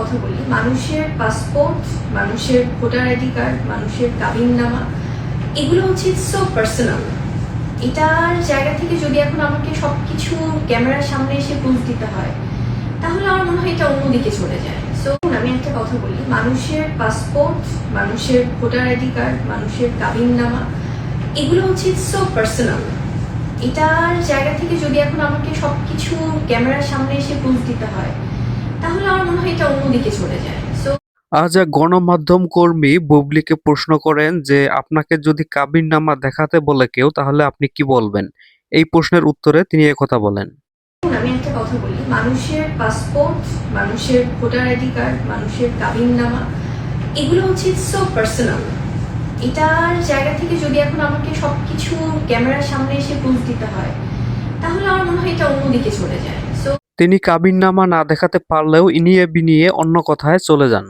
কথা বলি। মানুষের পাসপোর্ট মানুষের ভোটার আইডি কার্ড মানুষের কাবিননামা এগুলো হচ্ছে সো পার্সোনাল এটার জায়গা থেকে যদি এখন আমাকে সব কিছু ক্যামেরার সামনে এসে প্রুফ দিতে হয়, তাহলে আমার মনে হয় এটা অন্যদিকে চলে যায়। সো আমি একটা কথা বলি। মানুষের পাসপোর্ট মানুষের ভোটার আইডি কার্ড মানুষের কাবিননামা এগুলো হচ্ছে সো পার্সোনাল এটার জায়গা থেকে যদি এখন আমাকে সব কিছু ক্যামেরার সামনে এসে প্রুফ দিতে হয়, তাহলে আমার এটা অন্যদিকে চলে যায়। আজ এক গণমাধ্যম কর্মী বুবলিকে প্রশ্ন করেন যে আপনাকে যদি কাবিননামা দেখাতে বলে কেউ তাহলে আপনি কি বলবেন? এই প্রশ্নের উত্তরে তিনি কথা বলেন। আমি একটা কথা বলি। মানুষের পাসপোর্ট মানুষের ভোটার আইডি কার্ড মানুষের কাবিননামা এগুলো হচ্ছে সো পার্সোনাল এটার জায়গা থেকে যদি এখন আমাকে সব কিছু ক্যামেরার সামনে এসে প্রুফ দিতে হয় তাহলে আমার মনে হয় এটা অন্যদিকে চলে যায়। তিনি কাবিননামা না দেখাতে পারলেও ইনিয়ে বিনিয়ে অন্য কথায় চলে যান।